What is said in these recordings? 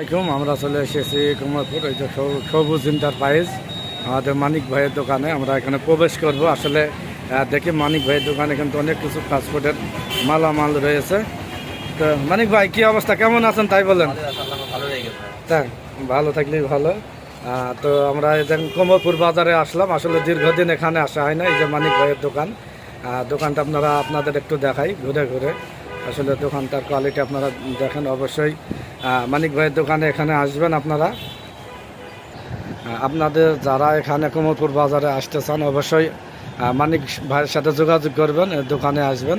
আসসালামাইকুম আমরা চলে এসেছি কুমারপুর এই যে সবু- সবুজ ইন্টারপ্রাইজ আমাদের মানিক ভাইয়ের দোকানে আমরা এখানে প্রবেশ করব। আসলে দেখি মানিক ভাইয়ের দোকানে কিন্তু অনেক কিছু ফাস্টফুডের মালামাল রয়েছে। তো মানিক ভাই কি অবস্থা? কেমন আছেন? তাই বলেন। তাই ভালো থাকলেই ভালো। তো আমরা এখন কোমরপুর বাজারে আসলাম। আসলে দীর্ঘদিন এখানে আসা হয় না এই যে মানিক ভাইয়ের দোকান। দোকানটা আপনারা আপনাদের একটু দেখাই ঘুরে ঘুরে। আসলে দোকানটার কোয়ালিটি আপনারা দেখেন অবশ্যই। মানিক ভাইয়ের দোকানে এখানে আসবেন আপনারা। আপনাদের যারা এখানে কোমরপুর বাজারে আসতে চান, অবশ্যই মানিক ভাইয়ের সাথে যোগাযোগ করবেন দোকানে আসবেন।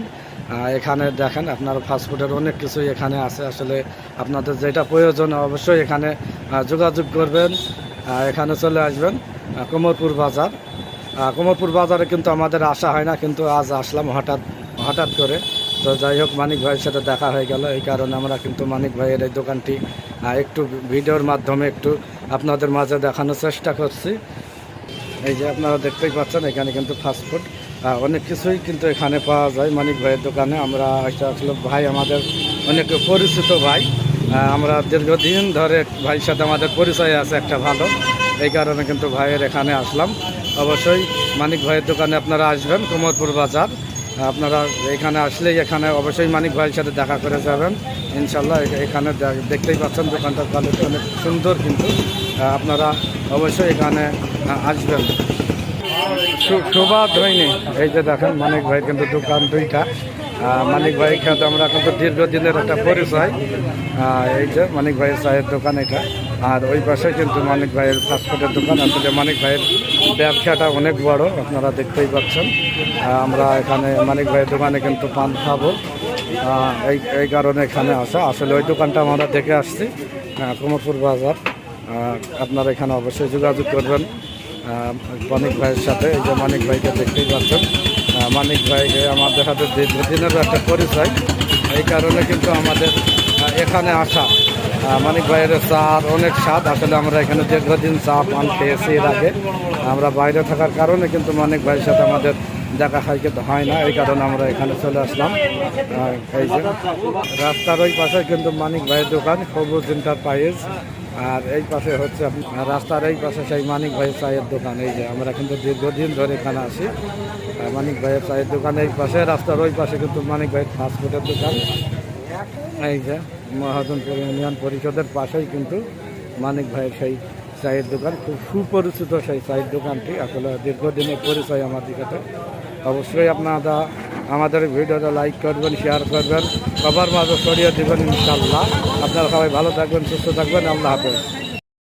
এখানে দেখেন আপনার ফাস্টফুডের অনেক কিছুই এখানে আছে। আসলে আপনাদের যেটা প্রয়োজন, অবশ্যই এখানে যোগাযোগ করবেন। এখানে চলে আসবেন কোমরপুর বাজার। কোমরপুর বাজারে কিন্তু আমাদের আসা হয় না, কিন্তু আজ আসলাম হঠাৎ হঠাৎ করে। তো যাই হোক, মানিক ভাইয়ের সাথে দেখা হয়ে গেল। এই কারণে আমরা কিন্তু মানিক ভাইয়ের এই দোকানটি একটু ভিডিওর মাধ্যমে একটু আপনাদের মাঝে দেখানোর চেষ্টা করছি। এই যে আপনারা দেখতেই পাচ্ছেন, এখানে কিন্তু ফাস্টফুড অনেক কিছুই কিন্তু এখানে পাওয়া যায় মানিক ভাইয়ের দোকানে। আমরা আসলে ভাই আমাদের অনেক পরিচিত ভাই আমরা দীর্ঘদিন ধরে ভাইয়ের সাথে আমাদের পরিচয় আছে, একটা ভালো। এই কারণে কিন্তু ভাইয়ের এখানে আসলাম। অবশ্যই মানিক ভাইয়ের দোকানে আপনারা আসবেন, কোমরপুর বাজার। আপনারা এখানে আসলেই এখানে অবশ্যই মানিক ভাইয়ের সাথে দেখা করে যাবেন। ইনশাল্লাহ এখানে দেখতেই পাচ্ছেন দোকানটার কোয়ালিটি অনেক সুন্দর কিন্তু আপনারা অবশ্যই এখানে আসবেন। শোভা ধৈনি এই যে দেখেন মানিক ভাই কিন্তু দোকান দুইটা। মানিক ভাই খেতে আমরা কিন্তু দীর্ঘদিনের একটা পরিচয়। এই যে মানিক ভাইয়ের চায়ের দোকান এটা। আর ওই পাশে কিন্তু মানিক ভাইয়ের ফাস্টফুডের দোকান আসলে মানিক ভাইয়ের ব্যবসাটা অনেক বড়, আপনারা দেখতেই পাচ্ছেন। আমরা এখানে মানিক ভাইয়ের দোকানে কিন্তু পান খাব। এই এই কারণে এখানে আসা। আসলে ওই দোকানটা আমরা দেখে আসছি কুমোরপুর বাজার। আপনারা এখানে অবশ্যই যোগাযোগ করবেন মানিক ভাইয়ের সাথে। এই যে মানিক ভাইকে দেখতেই পাচ্ছেন। মানিক ভাইকে আমাদের হাতে দীর্ঘদিনের একটা পরিচয়। এই কারণে কিন্তু আমাদের এখানে আসা। মানিক ভাইয়ের চার অনেক স্বাদ। আসলে আমরা এখানে দীর্ঘদিন চা পান খেয়েছি এর আগে। আমরা বাইরে থাকার কারণে কিন্তু মানিক ভাইয়ের সাথে আমাদের দেখা খাই কিন্তু হয় না। এই কারণে আমরা এখানে চলে আসলাম। এই যে রাস্তার ওই পাশে কিন্তু মানিক ভাইয়ের দোকান, সবুজ এন্টারপ্রাইজ আর এই পাশে হচ্ছে রাস্তার এই পাশে সেই মানিক ভাইয়ের চায়ের দোকান। এই যে আমরা কিন্তু দীর্ঘদিন ধরে এখানে আসি মানিক ভাইয়ের চায়ের দোকান এই পাশে, রাস্তার ওই পাশে কিন্তু মানিক ভাইয়ের ফাস্টফুডের দোকান। এই যে মহাজনপুর ইউনিয়ন পরিষদের পাশেই কিন্তু মানিক ভাইয়ের সেই চায়ের দোকান। খুব সুপরিচিত সেই চায়ের দোকানটি। আসলে দীর্ঘদিনের পরিচয় আমার দিকে অবশ্যই আপনারা আমাদের ভিডিওটা লাইক করবেন শেয়ার করবেন, সবার মাঝে ছড়িয়ে দেবেন ইনশাল্লাহ আপনারা সবাই ভালো থাকবেন, সুস্থ থাকবেন। আল্লাহ হাফেজ।